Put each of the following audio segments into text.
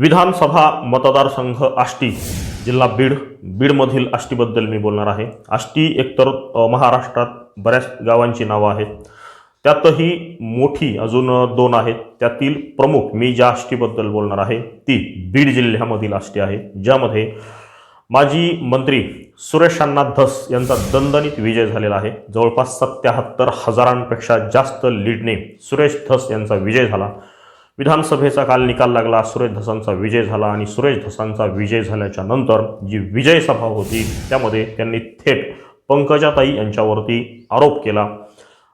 विधानसभा मतदारसंघ आष्टी जिल्हा बीड बीडमधील आष्टीबद्दल मी बोलणार आहे. आष्टी एकतर महाराष्ट्रात बऱ्याच गावांची नावं आहेत. त्यातही मोठी अजून दोन आहेत. त्यातील प्रमुख मी ज्या आष्टीबद्दल बोलणार आहे ती बीड जिल्ह्यामधील आष्टी आहे ज्यामध्ये माजी मंत्री सुरेश अण्णा धस यांचा दणदणीत विजय झालेला आहे. जवळपास सत्याहत्तर हजारांपेक्षा जास्त लीडने सुरेश धस यांचा विजय झाला. विधानसभेचा काल निकाल लागला. सुरेश धसांचा विजय झाला आणि सुरेश धसांचा विजय झाल्याच्यानंतर जी विजय सभा होती त्यामध्ये त्यांनी थेट पंकजाताई यांच्यावरती आरोप केला.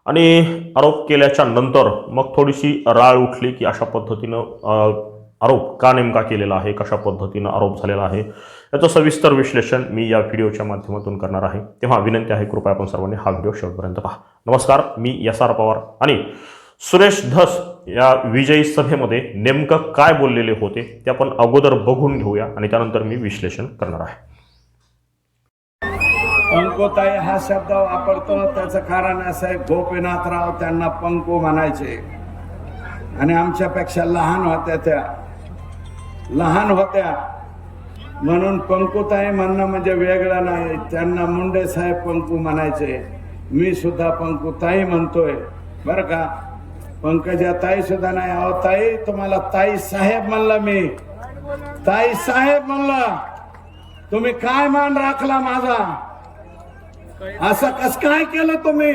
आणि आरोप केल्याच्यानंतर मग थोडीशी राळ उठली की अशा पद्धतीनं आरोप का नेमका केलेला आहे कशा पद्धतीनं आरोप झालेला आहे याचं सविस्तर विश्लेषण मी या व्हिडिओच्या माध्यमातून करणार आहे. तेव्हा विनंती आहे कृपया आपण सर्वांनी हा व्हिडिओ शेवटपर्यंत पहा. नमस्कार मी यसार आर पवार आणि सुरेश धस या विजयी सभेमध्ये नेमकं काय बोललेले होते ते आपण अगोदर बघून घेऊया आणि त्यानंतर मी विश्लेषण करणार आहे. पंकोताई हा शब्द वापरतो त्याचं कारण असं आहे गोपीनाथराव त्यांना पंको म्हणायचे. आणि आमच्यापेक्षा लहान होत्या त्या. लहान होत्या. म्हणून पंकुताई म्हणणं म्हणजे वेगळं नाही. त्यांना मुंडे साहेब पंकू म्हणायचे. मी सुद्धा पंकुताई म्हणतोय. बरं का? पंकजा ताई सुद्धा नाही अहो ताई तुम्हाला ताई साहेब म्हणला मी. ताई साहेब म्हणला. तुम्ही काय मान राखला माझा? असं कस काय केलं तुम्ही?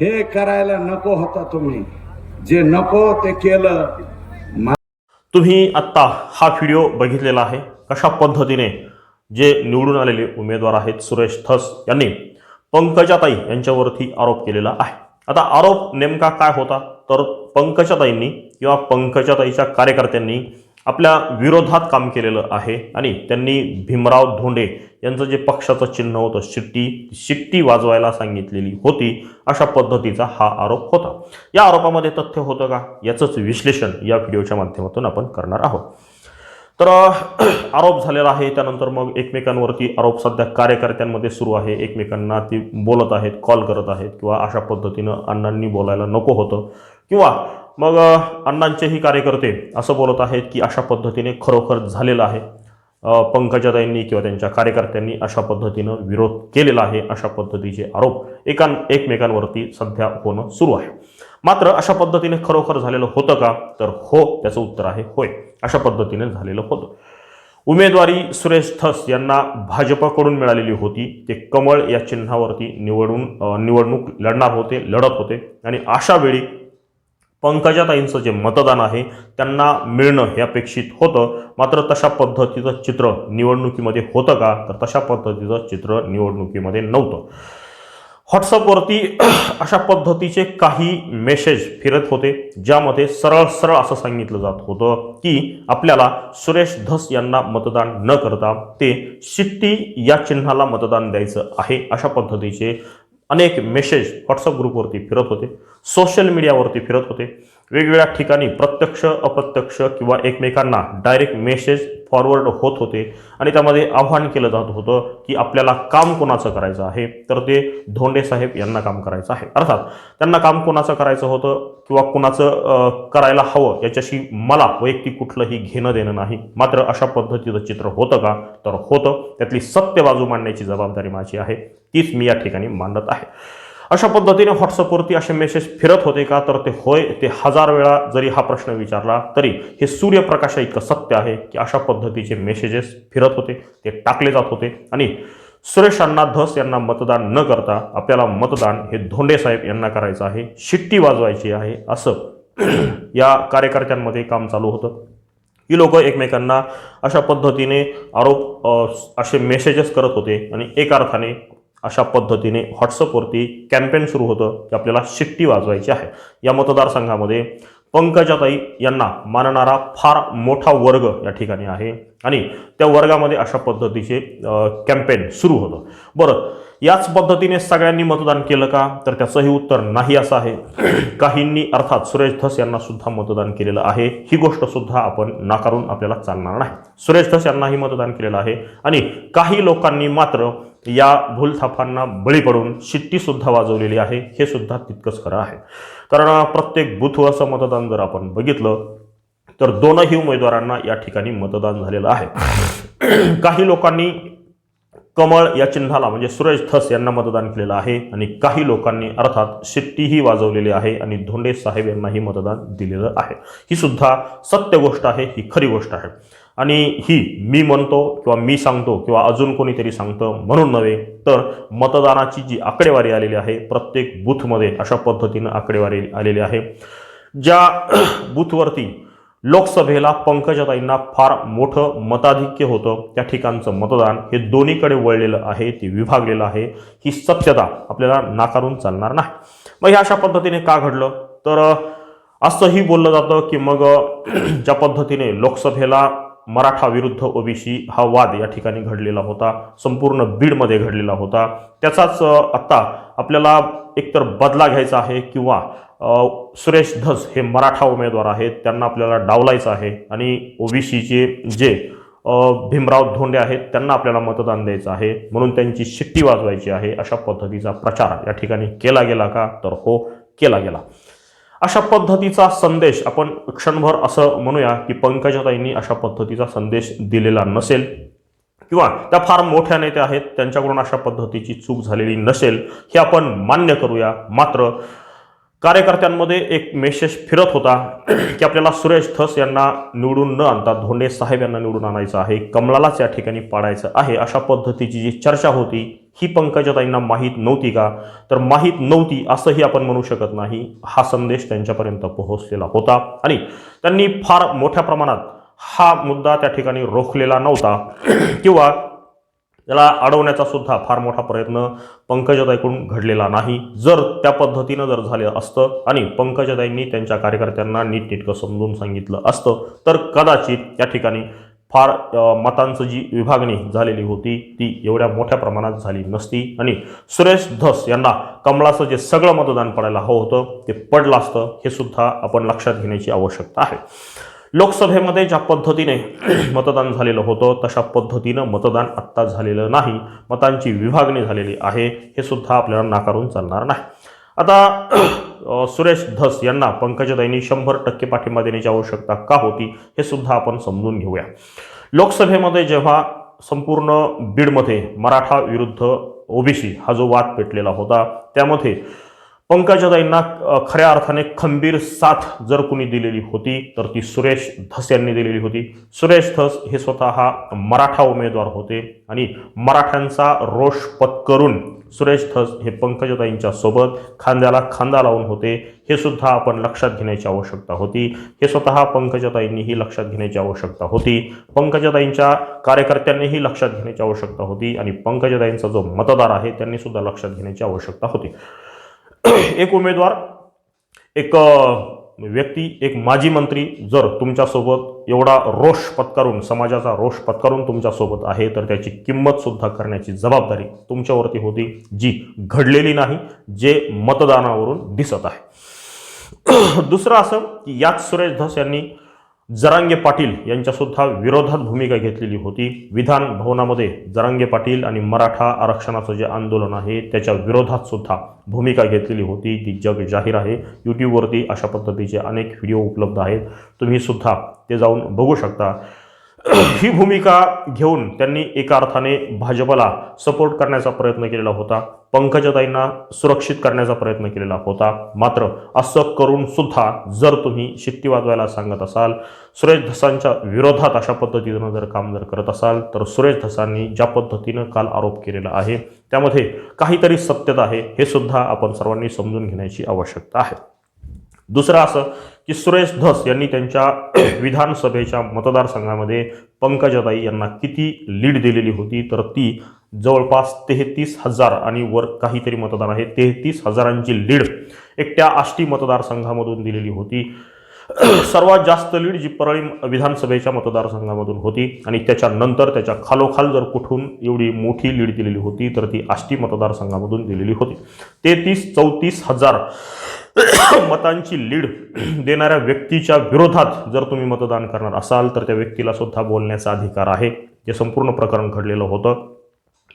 हे करायला नको होता तुम्ही. जे नको ते केलं. तुम्ही आत्ता हा व्हिडिओ बघितलेला आहे. कशा पद्धतीने जे निवडून आलेले उमेदवार आहेत सुरेश थस यांनी पंकजाताई यांच्यावरती आरोप केलेला आहे. आता आरोप नेमका काय होता? तर पंकजाताईंनी किंवा पंकजाताईच्या कार्यकर्त्यांनी आपल्या विरोधात काम केलेलं आहे आणि त्यांनी भीमराव धोंडे यांचं जे पक्षाचं चिन्ह होतं शिट्टी शिट्टी वाजवायला सांगितलेली होती अशा पद्धतीचा हा आरोप होता. या आरोपामध्ये तथ्य होतं का? याचंच विश्लेषण या व्हिडिओच्या माध्यमातून आपण करणार आहोत. तर आरोप झालेला आहे. त्यानंतर मग एकमेकांवरती आरोप सध्या कार्यकर्त्यांमध्ये सुरू आहे. एकमेकांना ती बोलत आहेत कॉल करत आहेत किंवा अशा पद्धतीनं अण्णांनी बोलायला नको होतं. किंवा मग अण्णांचेही कार्यकर्ते असं बोलत आहेत की अशा पद्धतीने खरोखर झालेलं आहे. पंकजाताईंनी किंवा त्यांच्या कार्यकर्त्यांनी अशा पद्धतीनं विरोध केलेला आहे. अशा पद्धतीचे आरोप एकां एकमेकांवरती सध्या होणं सुरू आहे. मात्र अशा पद्धतीने खरोखर झालेलं होतं का? तर हो त्याचं उत्तर आहे होय. अशा पद्धतीने झालेलं होतं. उमेदवारी सुरेश थस यांना भाजपकडून मिळालेली होती. ते कमळ या चिन्हावरती निवडून निवडणूक लढणार होते लढत होते. आणि अशा वेळी पंकजाताईंचं जे मतदान आहे त्यांना मिळणं हे अपेक्षित होतं. मात्र तशा पद्धतीचं चित्र निवडणुकीमध्ये होतं का? तर तशा पद्धतीचं चित्र निवडणुकीमध्ये नव्हतं. व्हॉट्सअपवरती अशा पद्धतीचे काही मेसेज फिरत होते ज्यामध्ये सरळ सरळ असं सांगितलं जात होतं की आपल्याला सुरेश धस यांना मतदान न करता ते शिट्टी या चिन्हाला मतदान द्यायचं आहे अशा पद्धतीचे अनेक मेसेज व्हॉट्सअप ग्रुपवरती फिरत होते सोशल मीडियावरती फिरत होते. वेगवेगळ्या ठिकाणी प्रत्यक्ष अप्रत्यक्ष किंवा एकमेकांना डायरेक्ट मेसेज फॉरवर्ड होत होते. आणि त्यामध्ये आव्हान केलं जात होतं की आपल्याला काम कोणाचं करायचं आहे? तर ते धोंडे साहेब यांना काम करायचं आहे. अर्थात त्यांना काम कोणाचं करायचं होतं किंवा कुणाचं करायला हवं याच्याशी मला वैयक्तिक कुठलंही घेणं देणं नाही. मात्र अशा पद्धतीचं चित्र होतं का? तर होतं. त्यातली सत्य बाजू मांडण्याची जबाबदारी माझी आहे. तीच मी या ठिकाणी मांडत आहे. अशा पद्धतीने व्हॉट्सअपवरती असे मेसेज फिरत होते का? तर ते होय ते हजार वेळा जरी हा प्रश्न विचारला तरी हे सूर्यप्रकाशा इतकं सत्य आहे की अशा पद्धतीचे मेसेजेस फिरत होते ते टाकले जात होते. आणि सुरेश अण्णा धस यांना मतदान न करता आपल्याला मतदान हे धोंडे साहेब यांना करायचं आहे शिट्टी वाजवायची आहे असं या कार्यकर्त्यांमध्ये काम चालू होतं. ही लोक एकमेकांना अशा पद्धतीने आरोप असे मेसेजेस करत होते आणि एका अर्थाने अशा पद्धतीने व्हॉट्सअपवरती कॅम्पेन सुरू होतं की आपल्याला शिट्टी वाजवायची आहे. या मतदारसंघामध्ये पंकजाताई यांना मानणारा फार मोठा वर्ग या ठिकाणी आहे. आणि त्या वर्गामध्ये अशा पद्धतीचे कॅम्पेन सुरू होतं. बरं याच पद्धतीने सगळ्यांनी मतदान केलं का? तर त्याचंही उत्तर नाही असं आहे. काहींनी अर्थात सुरेश धस यांना सुद्धा मतदान केलेलं आहे. ही गोष्ट सुद्धा आपण नाकारून आपल्याला चालणार नाही. सुरेश धस यांनाही मतदान केलेलं आहे. आणि काही लोकांनी मात्र या भूलथापांना बळी पडून शिट्टी सुद्धा वाजवलेली आहे. हे सुद्धा तितकंच खरं आहे. कारण प्रत्येक बूथवरचं मतदान जर आपण बघितलं तर दोनही उमेदवारांना या ठिकाणी मतदान झालेलं आहे. काही लोकांनी कमळ या चिन्हाला म्हणजे सुरेश धस यांना मतदान केलेलं आहे आणि काही लोकांनी अर्थात शिट्टीही वाजवलेली आहे आणि धोंडे साहेब यांनाही मतदान दिलेलं आहे. ही सुद्धा सत्य गोष्ट आहे ही खरी गोष्ट आहे. आणि ही मी म्हणतो किंवा मी सांगतो किंवा अजून कोणीतरी सांगतं म्हणून नव्हे तर मतदानाची जी आकडेवारी आलेली आहे प्रत्येक बूथमध्ये अशा पद्धतीनं आकडेवारी आलेली आहे ज्या बूथवरती लोकसभेला पंकजाताईंना फार मोठं मताधिक्य होतं त्या ठिकाणचं मतदान हे दोन्हीकडे वळलेलं आहे ते विभागलेलं आहे ही सत्यता आपल्याला नाकारून चालणार नाही. मग हे अशा पद्धतीने का घडलं? तर असंही बोललं जातं की मग ज्या पद्धतीने लोकसभेला मराठा विरुद्ध ओबीसी हा वाद या ठिकाणी घडलेला होता. संपूर्ण बीडमध्ये घडलेला होता. त्याचाच आत्ता आपल्याला एकतर बदला घ्यायचा आहे किंवा सुरेश धस हे मराठा उमेदवार आहेत त्यांना आपल्याला डावलायचं आहे आणि ओबीसीचे जे भीमराव धोंडे आहेत त्यांना आपल्याला मतदान द्यायचं आहे. म्हणून त्यांची शिट्टी वाजवायची आहे अशा पद्धतीचा प्रचार या ठिकाणी केला गेला का? तर हो केला गेला. अशा पद्धतीचा संदेश आपण क्षणभर असं म्हणूया की पंकजाताईंनी अशा पद्धतीचा संदेश दिलेला नसेल. किंवा त्या फार मोठ्या नेत्या आहेत त्यांच्याकडून अशा पद्धतीची चूक झालेली नसेल हे आपण मान्य करूया. मात्र कार्यकर्त्यांमध्ये एक मेसेज फिरत होता की आपल्याला सुरेश धस यांना निवडून न आणता धोंडे साहेब यांना निवडून आणायचं आहे कमलालाच या ठिकाणी पाडायचं आहे अशा पद्धतीची जी चर्चा होती ही पंकजाताईंना माहीत नव्हती का? तर माहीत नव्हती असंही आपण म्हणू शकत नाही. हा संदेश त्यांच्यापर्यंत पोहोचलेला होता आणि त्यांनी फार मोठ्या प्रमाणात हा मुद्दा त्या ठिकाणी रोखलेला नव्हता. किंवा त्याला अडवण्याचा सुद्धा फार मोठा प्रयत्न पंकजाताईकडून घडलेला नाही. जर त्या पद्धतीनं जर झालं असतं आणि पंकजाताईंनी त्यांच्या कार्यकर्त्यांना नीटनेटकं समजून सांगितलं असतं तर कदाचित या ठिकाणी फार मतांचं जी विभागणी झालेली होती ती एवढ्या मोठ्या प्रमाणात झाली नसती. आणि सुरेश धस यांना कमळाचं जे सगळं मतदान पडायला हवं होतं ते पडलं असतं हे सुद्धा आपण लक्षात घेण्याची आवश्यकता आहे. लोकसभेमध्ये ज्या पद्धतीने मतदान झालेलं होतं तशा पद्धतीनं मतदान आत्ता झालेलं नाही. मतांची विभागणी झालेली आहे हे सुद्धा आपल्याला नाकारून चालणार नाही. आता सुरेश धस यांना पंकजाताईंनी शंभर टक्के पाठिंबा देण्याची आवश्यकता का होती हे सुद्धा आपण समजून घेऊया. लोकसभेमध्ये जेव्हा संपूर्ण बीडमध्ये मराठा विरुद्ध ओबीसी हा जो वाद पेटलेला होता त्यामध्ये पंकजाताईंना खऱ्या अर्थाने खंबीर साथ जर कुणी दिलेली होती तर ती सुरेश धस यांनी दिलेली होती. सुरेश धस हे स्वतः मराठा उमेदवार होते आणि मराठ्यांचा रोष पत्करून सुरेश धस हे पंकजाताईंच्या सोबत खांद्याला खांदा लावून होते. हे सुद्धा आपण लक्षात घेण्याची आवश्यकता होती. हे स्वतः पंकजाताईंनीही लक्षात घेण्याची आवश्यकता होती. पंकजाताईंच्या कार्यकर्त्यांनीही लक्षात घेण्याची आवश्यकता होती आणि पंकजाताईंचा जो मतदार आहे त्यांनी सुद्धा लक्षात घेण्याची आवश्यकता होती. एक उमेदवार एक व्यक्ती एक माजी मंत्री जर तुमच्यासोबत एवढा रोष पत्करून समाजाचा रोष पत्करून तुमच्यासोबत आहे तर त्याची किंमत सुद्धा करण्याची जबाबदारी तुमच्यावरती होती जी घडलेली नाही जे मतदानावरून दिसत आहे. दुसरं असं की याच सुरेश धस यांनी जरांगे पाटील यांच्यासुद्धा विरोधात भूमिका घेतलेली होती. विधान भवनामध्ये जरांगे पाटील आणि मराठा आरक्षणाचं जे आंदोलन आहे त्याच्या विरोधात सुद्धा भूमिका घेतलेली होती. ती जग जाहीर आहे. यूट्यूबवरती अशा पद्धतीचे अनेक व्हिडिओ उपलब्ध आहेत. तुम्ही सुद्धा ते जाऊन बघू शकता. ही भूमिका घेऊन त्यांनी एका अर्थाने भाजपला सपोर्ट करण्याचा प्रयत्न केलेला होता. पंकजाताईंना सुरक्षित करण्याचा प्रयत्न केलेला होता. मात्र असं करून सुद्धा जर तुम्ही शिट्टी वाजवायला सांगत असाल सुरेश धसांच्या विरोधात अशा पद्धतीनं जर काम जर करत असाल तर सुरेश धसांनी ज्या पद्धतीनं काल आरोप केलेला आहे त्यामध्ये काहीतरी सत्यता आहे हे सुद्धा आपण सर्वांनी समजून घेण्याची आवश्यकता आहे. दुसरं असं की सुरेश धस यांनी त्यांच्या विधानसभेच्या मतदारसंघामध्ये पंकजाताई यांना किती लीड दिलेली होती तर ती जवळपास तेहतीस हजार आणि वर काहीतरी मतदार आहे. तेहतीस हजारांची लीड एकट्या आष्टी मतदारसंघामधून दिलेली होती. सर्वात जास्त लीड जी परळी विधानसभेच्या मतदारसंघामधून होती आणि त्याच्यानंतर त्याच्या खालोखाल जर कुठून एवढी मोठी लीड दिलेली होती तर ती आष्टी मतदारसंघामधून दिलेली होती. तेहतीस चौतीस हजार मतांची लीड देणाऱ्या व्यक्तीच्या विरोधात जर तुम्ही मतदान करणार असाल तर त्या व्यक्तीला सुद्धा बोलण्याचा अधिकार आहे. जे संपूर्ण प्रकरण घडलेलं होतं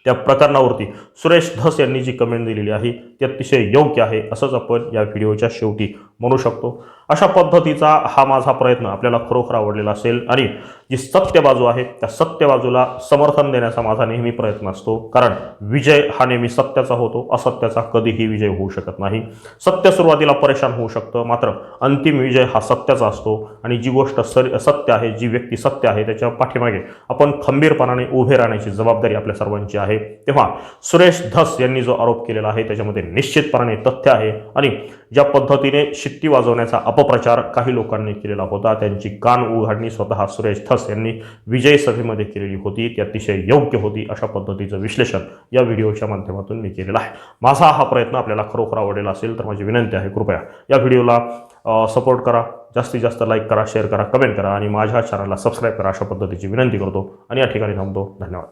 त्या प्रकरणावरती सुरेश धस यांनी जी कमेंट दिलेली आहे ती अतिशय योग्य आहे. असंच आपण या व्हिडिओच्या शेवटी म्हणू शकतो. अशा पद्धतीचा हा माझा प्रयत्न आपल्याला खरोखर आवडलेला असेल आणि जी सत्य बाजू आहे त्या सत्य बाजूला समर्थन देण्याचा माझा नेहमी प्रयत्न असतो. कारण विजय हा नेहमी सत्याचा होतो असत्याचा कधीही विजय होऊ शकत नाही. सत्य सुरुवातीला परेशान होऊ शकतं मात्र अंतिम विजय हा सत्याचा असतो. आणि जी गोष्ट सर सत्य आहे जी व्यक्ती सत्य आहे त्याच्या पाठीमागे आपण खंबीरपणाने उभे राहण्याची जबाबदारी आपल्या सर्वांची आहे. तेव्हा सुरेश धस यांनी जो आरोप केलेला आहे त्याच्यामध्ये निश्चितपणाने तथ्य आहे. आणि ज्या पद्धतीने शिट्टी वाजवण्याचा अपप्रचार काही लोकांनी केलेला होता. त्यांची कान उघडणी स्वतः सुरेश थस यांनी विजय सभेमध्ये केलेली होती. ती अतिशय योग्य होती अशा पद्धतीचं विश्लेषण या व्हिडिओच्या माध्यमातून मी केलेलं आहे. माझा हा प्रयत्न आपल्याला खरोखर आवडलेला असेल तर माझी विनंती आहे कृपया या व्हिडिओला सपोर्ट करा जास्तीत जास्त लाईक करा शेअर करा कमेंट करा आणि माझ्या चॅनलला सबस्क्राईब करा अशा पद्धतीची विनंती करतो. आणि या ठिकाणी थांबतो. धन्यवाद.